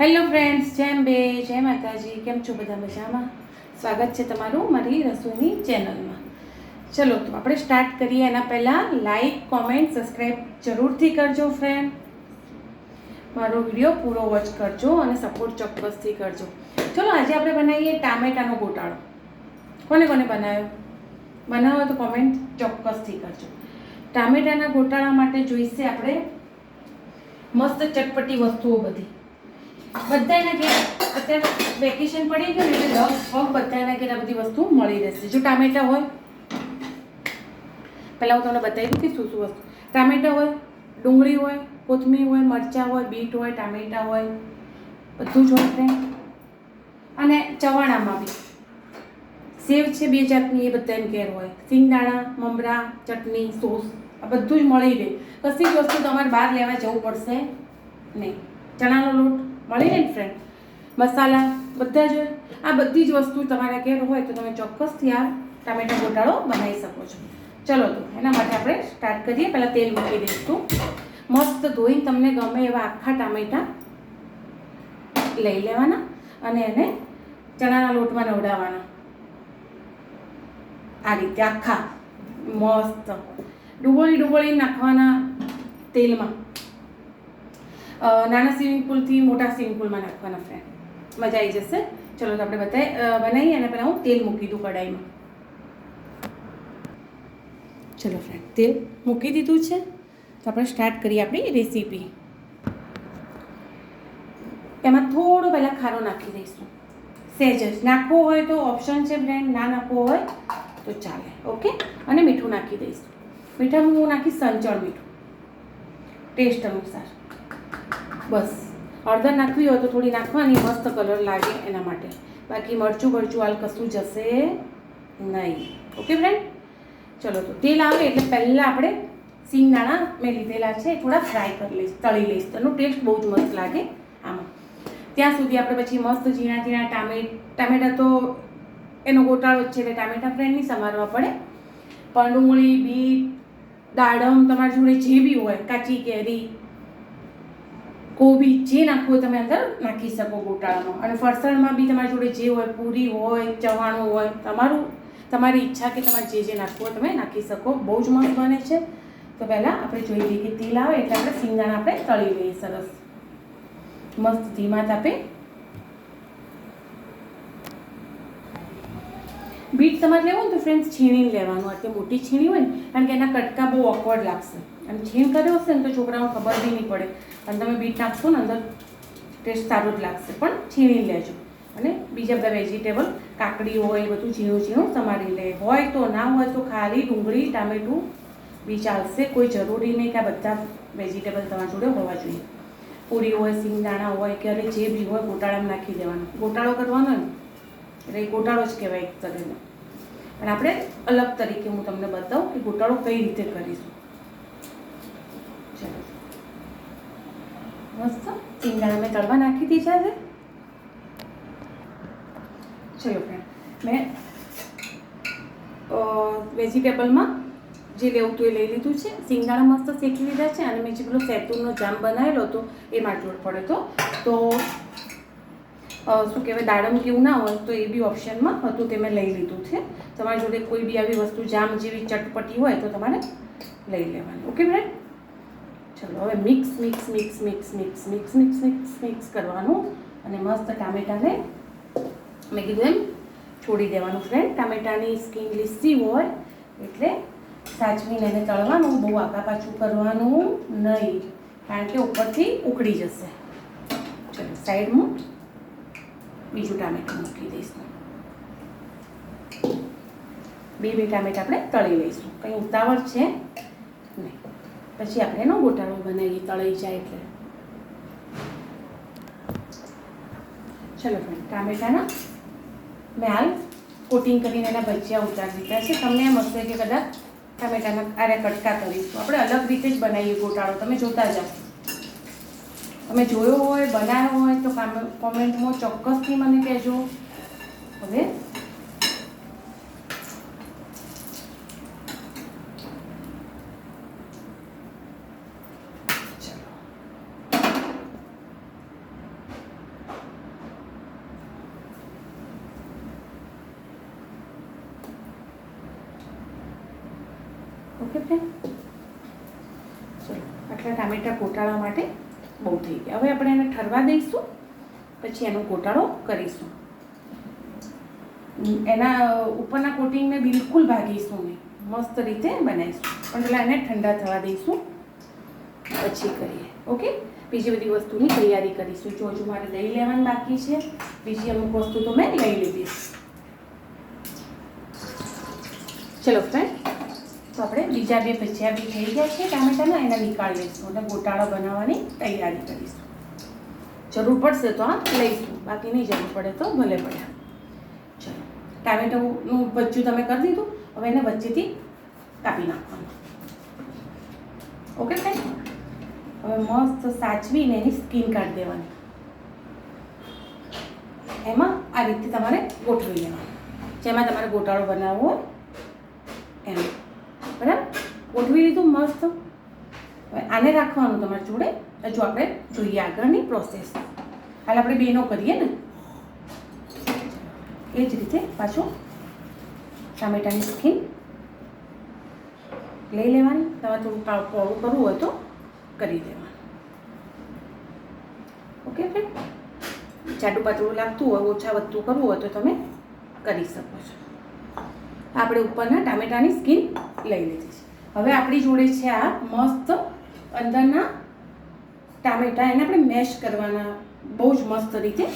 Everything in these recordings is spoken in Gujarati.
હેલો ફ્રેન્ડ્સ જેમ બે જય માતાજી, કેમ છો બધા મજામાં? સ્વાગત છે તમારું મારી રસોઈની ચેનલમાં ચલો, તો આપણે સ્ટાર્ટ કરીએ. એના પહેલાં લાઈક કોમેન્ટ સબસ્ક્રાઈબ જરૂરથી કરજો ફ્રેન્ડ મારો વીડિયો પૂરો વોચ કરજો અને સપોર્ટ ચોક્કસથી કરજો. ચલો, આજે આપણે બનાવીએ ટામેટાનો ગોટાળો. કોને કોને બનાવ્યો? બનાવો તો કોમેન્ટ ચોક્કસથી કરજો. ટામેટાના ગોટાળા માટે જોઈશે આપણે મસ્ત ચટપટી વસ્તુઓ બધી. બધાના ઘેર અત્યારે વેકેશન પડી ગયું એટલે લગભગ બધાના ઘેર આ બધી વસ્તુ મળી રહેશે. જો ટામેટા હોય, પહેલાં હું તમને બતાવી દઉં કે શું શું વસ્તુ. ટામેટા હોય, ડુંગળી હોય, કોથમીર હોય, મરચાં હોય, બીટ હોય, ટામેટા હોય, બધું જ હોય ફ્રેન્ડ અને ચવાણામાં બી. સેવ છે બે જાતની, એ બધાને ઘેર હોય. સિંગદાણા, મમરા, ચટણી, સોસ, આ બધું જ મળી રહે. કશી જ વસ્તુ તમારે બહાર લેવા જવું પડશે નહીં. ચણાનો લોટ મળી ને ફ્રેન્ડ મસાલા, બધા જ. આ બધી જ વસ્તુ તમારા ઘેર હોય તો તમે ચોક્કસથી આ ટામેટા ગોટાળો બનાવી શકો છો. ચલો તો, એના માટે આપણે સ્ટાર્ટ કરીએ. પહેલાં તેલ મૂકી દઈશું. મસ્ત ધોઈને તમને ગમે એવા આખા ટામેટા લઈ લેવાના અને એને ચણાના લોટમાં નવડાવવાના. આ રીતે આખા, મસ્ત. ડુબોળી ડુબોળી નાખવાના તેલમાં. નાના સ્વિમિંગ પુલથી મોટા સ્વિમિંગ પુલમાં નાખવાના ફ્રેન્ડ મજા આવી જશે. ચલો તો આપણે બતાવી બનાવીએ અને પહેલાં હું તેલ મૂકી દઉં કઢાઈમાં. ચલો ફ્રેન્ડ તેલ મૂકી દીધું છે. તો આપણે સ્ટાર્ટ કરીએ આપણી રેસીપી એમાં થોડો પહેલાં ખારો નાખી દઈશું. સહેજ જ, નાખવો હોય તો ઓપ્શન છે ફ્રેન્ડ ના નાખવો હોય તો ચાલે ઓકે અને મીઠું નાખી દઈશું. મીઠામાં હું નાખીશ સંચળ મીઠું. ટેસ્ટ અનુસાર. બસ. હળદર નાખવી હોય તો થોડી નાખવાની, મસ્ત કલર લાગે એના માટે. બાકી મરચું બરચું હાલ કશું જશે નહીં. ઓકે ફ્રેન્ડ ચલો તો તેલ આવે એટલે પહેલાં આપણે સિંગદાણા મેં લીધેલા છે, થોડા ફ્રાય કરી લઈશ, તળી લઈશ. તો એનો ટેસ્ટ બહુ જ મસ્ત લાગે આમાં. ત્યાં સુધી આપણે પછી મસ્ત ઝીણા ઝીણા ટામે, ટામેટા તો એનો ગોટાળો જ છે એટલે ટામેટા ફ્રેન્ડ નહીં સમારવા પડે. પણ ડુંગળી, બીટ, દાડમ તમારી જોડે જે બી હોય, કાચી કેરી કોબી જે નાખવું તમે અંદર નાખી શકો ગોટાળામાં. અને ફરસાણમાં બી તમારી જોડે જે હોય, પૂરી હોય, ચવાણું હોય, તમારું, તમારી ઈચ્છા કે તમારે જે જે નાખવું હોય તમે નાખી શકો. બહુ જ મસ્ત બને છે. તો પહેલાં આપણે જોઈ લઈએ કે તેલ આવે એટલે આપણે સિંગાણા આપણે તળી લઈએ સરસ. મસ્ત ધીમા તાપે. બીટ તમારે લેવું ને તો ફ્રેન્ડ્સ છીણીને લેવાનું. આટલી મોટી છીણી હોય ને, કારણ કે એના કટકા બહુ ઓકવર્ડ લાગશે. અને છીણ કર્યો હશે ને તો છોકરાઓને ખબર બી નહીં પડે. અને તમે બીટ નાખશો ને અંદર ટેસ્ટ સારું જ લાગશે. પણ છીણી લેજો. અને બીજા બધા વેજીટેબલ, કાકડી હોય, એ બધું ઝીણું ઝીણું સમારી લે. હોય તો ના હોય તો ખાલી ડુંગળી, ટામેટું બી ચાલશે. કોઈ જરૂરી નહીં કે આ બધા વેજીટેબલ તમારા જોડે હોવા જોઈએ. પૂરી હોય, સિંગદાણા હોય કે અને જે બી હોય ગોટાળામાં નાખી દેવાનું. ગોટાળો કરવાનો ને? એટલે એ ગોટાળો જ કહેવાય એક તરીકે પણ આપણે અલગ તરીકે હું તમને બતાવું કે ગોટાળો કઈ રીતે કરીશું. ચાલો મસ્ત સિંગદાણા મેં તળવા નાખી દીધા છે ચલો ફ્રેન્ડ મેં વેજીટેબલમાં જે લેવું હતું એ લઈ લીધું છે. સિંગદાણા મસ્ત શેકી લીધા છે અને મેં જે પેલો સૈતુનનો જામ બનાવેલો હતો એ મારે પડ્યો પડે તો તો શું કહેવાય, દાડમ કેવું ના હોય તો એ બી ઓપ્શનમાં હતું તે મેં લઈ લીધું છે. તમારી જોડે કોઈ બી આવી વસ્તુ જામ જેવી ચટપટી હોય તો તમારે લઈ લેવાની. ઓકે ફ્રેન્ડ ચલો, હવે mix mix mix mix mix mix mix mix mix કરવાનું અને મસ્ત ટામેટાને મેં કીધું એમ છોડી દેવાનું ફ્રેન્ડ ટામેટાની સ્કીન લીસી હોય એટલે સાચવીને એને તળવાનું, બહુ આગા પાછું કરવાનું નહીં, કારણ કે ઉપરથી ઉકળી જશે. ચલો સાઈડમાં બીજું ટામેટું મૂકી દઈશું. બે બે ટામેટા આપણે તળી લઈશું. કંઈ ઉતાવળ છે? નહીં. પછી આપણે એનો ગોટાળો બનાવીએ તળાઈ જાય એટલે. ચલો ફ્રેન્ડ ટામેટાના મેં હાલ કોટિંગ કરીને એના ભજીયા ઉતારી દીધા છે. તમને એમ હશે કે કદાચ ટામેટાના આરે કટકા કરીશું. આપણે અલગ રીતે જ બનાવીએ ગોટાળો. તમે જોતા જાઓ. તમે જોયો હોય બનાવ્યો હોય, તો કામ- કોમેન્ટમાં ચોક્કસથી મને કહેજો. હવે ઓકે ફ્રેન્ડ? ચલો, આટલા ટામેટા કોટાળવા માટે બહુ થઈ ગયા. હવે આપણે એને ઠરવા દઈશું, પછી એનો કોટાળો કરીશું. એના ઉપરના કોટિંગને બિલકુલ ભાગીશું નહીં. મસ્ત રીતે બનાવીશું. પણ પેલા એને ઠંડા થવા દઈશું. પછી કરીએ. ઓકે? બીજી બધી વસ્તુની તૈયારી કરીશું. જો હજુ મારે દહીં લેવાનું બાકી છે, બીજી અમુક વસ્તુ તો મેં લઈ લીધી. ચલો, ફ્રેન્ડ. તો આપણે બીજા બે ભજીયા બી થઈ ગયા છે, ટામેટાના, એના નીકાળી લઈશું અને ગોટાળો બનાવવાની તૈયારી કરીશું. જરૂર પડશે તો આ લઈશું, બાકી નહીં જરૂર પડે તો ભલે પડે. ચલો, ટામેટાનું બચ્ચું તમે કરી દીધું, હવે એને વચ્ચેથી કાપી નાખવાનું. ઓકે સાહેબ હવે મસ્ત સાચવીને એની સ્કીન કાઢી દેવાની. એમાં આ રીતે તમારે ગોઠવી લેવાનું. જેમાં તમારે ગોટાળો બનાવવો હોય, એમ. બરાબર? ગોઠવી લીધું મસ્ત. હવે આને રાખવાનું તમારી જોડે. હજુ આપણે જોઈએ આગળની પ્રોસેસ હાલ આપણે બેનો કરીએ ને? એ જ રીતે પાછું ટામેટાની સ્કીન લઈ લેવાની. તમારે થોડું કાળું કરવું હોય તો કરી દેવાનું ઓકે ફ્રેન્ડ જાડું પાતળું લાગતું હોય, ઓછા વધતું કરવું હોય તો તમે કરી શકો છો. આપણે ઉપરના ટામેટાની સ્કીન લઈ લીધી છે. હવે આપણી જોડે છે આ મસ્ત અંદરના ટામેટા, એને આપણે મેશ કરવાના, બહુ જ મસ્ત રીતે.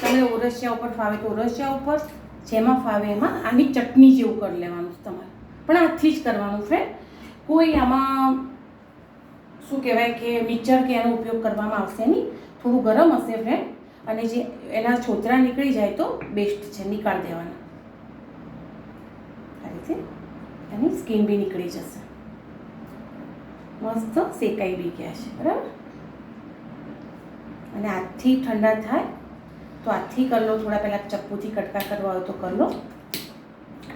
તમે ઓરસિયા ઉપર ફાવે તો ઓરસિયા ઉપર, જેમાં ફાવે એમાં આની ચટણી જેવું કરી લેવાનું તમારે. પણ હાથથી જ કરવાનું ફ્રેન્ડ કોઈ આમાં શું કહેવાય કે મિક્સર કે એનો ઉપયોગ કરવામાં આવશે નહીં. થોડું ગરમ હશે ફ્રેન્ડ અને જે એના છોતરા નીકળી જાય તો બેસ્ટ છે, નીકાળી દેવાના. રીતે એની સ્કીન બી નીકળી જશે. મસ્ત શેકાઈ બી ગયા છે, બરાબર? અને હાથથી ઠંડા થાય, તો હાથથી કરી લો, થોડા પહેલાં ચપ્પુથી કટકા કરવા હોય તો કરી લો.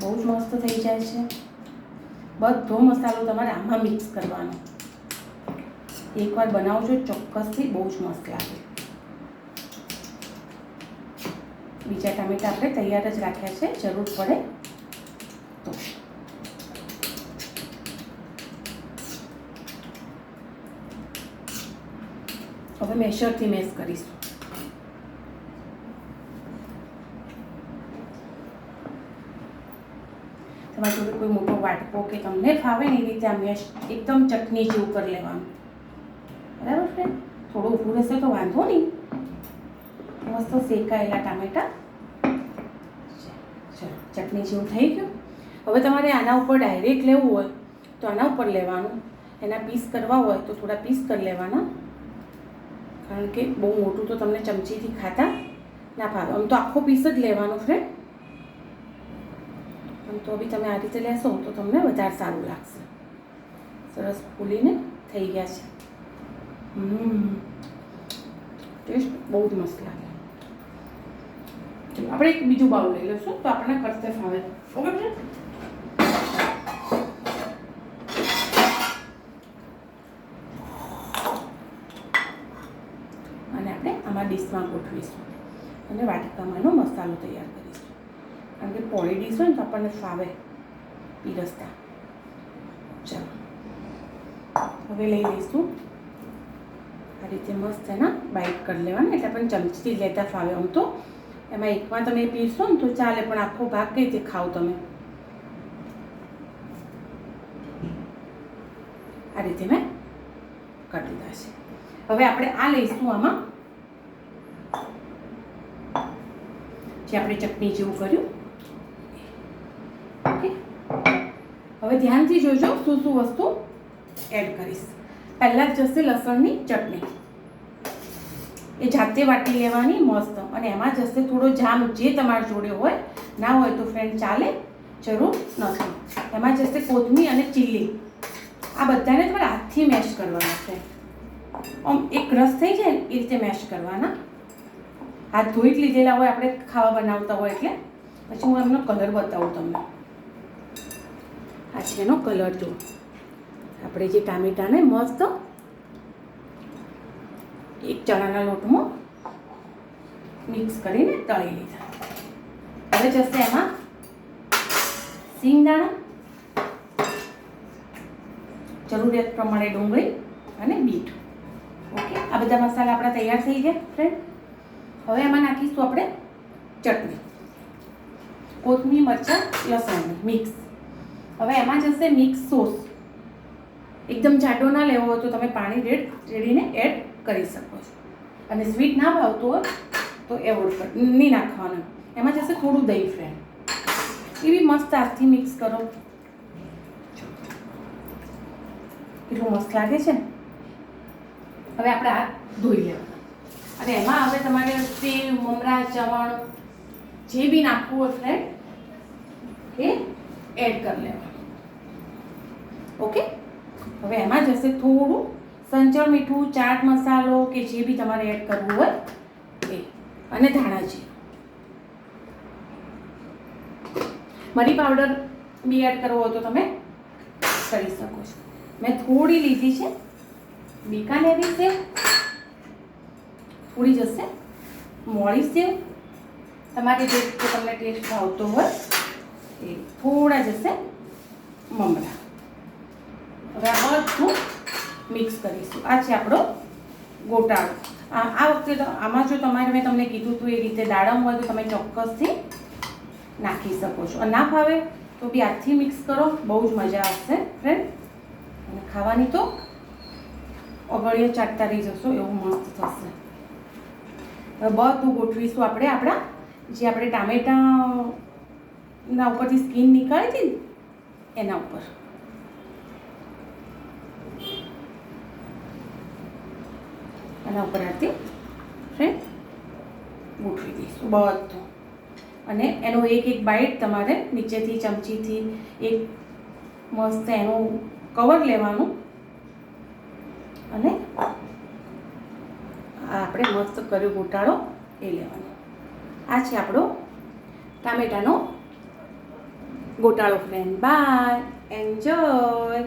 બહુ જ મસ્ત થઈ જાય છે. બધો મસાલો તમારે આમાં મિક્સ કરવાનો. એકવાર બનાવજો, ચોક્કસથી બહુ જ મસ્ત લાગે. બીજા ટામેટા આપણે તૈયાર જ રાખ્યા છે, જરૂર પડે હવે મેશરથી મેશ કરીશું. તમારી જોડે કોઈ મોટો વાટકો કે તમને ફાવે ને એ રીતે આ મેશ એકદમ ચટણી જેવું કરી લેવાનું. બરાબર છે? થોડું ઊભું રહેશે તો વાંધો નહીં. મસ્ત શેકાયેલા ટામેટા. ચટણી જેવું થઈ ગયું. હવે તમારે આના ઉપર ડાયરેક્ટ લેવું હોય તો આના ઉપર લેવાનું. એના પીસ કરવા હોય તો થોડા પીસ કરી લેવાના. કારણ કે બહુ મોટું તો તમને ચમચીથી ખાતા ના ભાવે. આમ તો આખો પીસ જ લેવાનો ફ્રેન્ડ આમ તો બી તમે આ રીતે લેશો તો તમને વધારે સારું લાગશે. સરસ ફૂલીને થઈ ગયા છે. ટેસ્ટ બહુ જ મસ્ત લાગે. આપણે એક બીજું બાઉલ લઈ લઈશું તો આપણને કરશે ફાવે. ઓકે ફ્રેન્ડ અને આપણે આમાં ડીશમાં ગોઠવીશું. અને વાટકામાં એનો મસાલો તૈયાર કરીશું. કારણ કે પોળી ડીશ હોય ને તો આપણને ફાવે પીરસતા ચાલો. હવે લઈ લઈશું. આ રીતે મસ્ત એના બાઇટ કરી લેવાના. એટલે આપણને ચમચીથી લેતા ફાવે આમ તો. એમાં એકમાં તમે પીરશો ને તો ચાલે, પણ આખો ભાગ કઈ રીતે ખાવ તમે? આ રીતે મેં કરી દીધા છે. હવે આપણે આ લઈશું આમાં જે આપણે ચટણી જેવું કર્યું. ઓકે. હવે ધ્યાનથી જોજો શું શું વસ્તુ એડ કરીશ. પહેલાં જ જશે લસણની ચટણી. એ જાતે વાટી લેવાની, મસ્ત. અને એમાં જશે થોડો જામ જે તમારી જોડે હોય, ના હોય તો ફ્રેન્ડ ચાલે, જરૂર નથી. એમાં જશે કોથમી અને ચીલી. આ બધાને તમારે હાથથી મેશ કરવાના છે. આમ એક રસ થઈ જાય એ રીતે મેશ કરવાના. હાથ ધોઈ જ લીધેલા હોય, આપણે ખાવા બનાવતા હોય એટલે. પછી હું એમનો કલર બતાવું તમને. આ છે એનો કલર જો આપણે જે ટામેટાને મસ્ત એક ચણાના લોટમાં મિક્સ કરીને તળી લીધા. હવે જશે એમાં સિંગદાણા જરૂરિયાત પ્રમાણે ડુંગળી અને બીટ. ઓકે? આ બધા મસાલા આપણા તૈયાર થઈ ગયા ફ્રેન્ડ હવે એમાં નાખીશું આપણે ચટણી. કોથમીર, મરચાં લસણની મિક્સ. હવે એમાં જશે મિક્સ સોસ. એકદમ જાડો ના લેવો હોય તો તમે પાણી રેડ, રેડીને એડ કરી શકો છો. અને સ્વીટ ના ભાવતું હોય તો એવોડ નહીં નાખવાનું. એમાં જશે થોડું દહીં ફ્રેન્ડ એવી મસ્ત હાથથી મિક્સ કરો. કેટલું મસ્ત લાગે છે હવે આપણે આ ધોઈ લેવાના. અને એમાં હવે તમારે સેવ મમરા ચવણ જે બી નાખવું ફ્રેન્ડ એ એડ કરી લેવાનું. ઓકે હવે એમાં જશે થોડું સંચળ મીઠું, ચાટ મસાલો કે જે બી તમારે એડ કરવું હોય એ. અને ધાણા જીરું મરી પાવડર બી એડ કરવો હોય તો તમે કરી શકો છો. મેં થોડી લીધી છે. બીકાનેરી સેવ થોડી જશે. મોળી સેવ તમારી રીતે તમને ટેસ્ટ ભાવતો હોય એ થોડા જશે મમરા. હવે આ બધું મિક્સ કરીશું. આ છે આપણો ગોટાળો. આ વખતે આમાં જો તમારે મેં તમને કીધું હતું એ રીતે દાડમ હોય તો તમે ચોક્કસથી નાખી શકો છો. ના ભાવે તો બી હાથથી મિક્સ કરો. બહુ જ મજા આવશે ફ્રેન્ડ અને ખાવાની તો અગળીઓ ચાટતા રહી જશો, એવું મસ્ત થશે. બધું ગોઠવીશું આપણે, આપણા, જે આપણે ટામેટાના ઉપરથી સ્કીન નીકાળી હતી ને, એના ઉપર. એના ઉપર આથી ફ્રેન્ડ ગોઠવી દઈશું બધું. અને એનો એક એક બાઇટ તમારે નીચેથી, ચમચીથી એક મસ્ત એનું કવર લેવાનું. અને આ આપણે મસ્ત કર્યો ગોટાળો. એ લેવાનો. આ છે આપણો ટામેટાનો ગોટાળો ફ્રેન્ડ બાય એન્જોય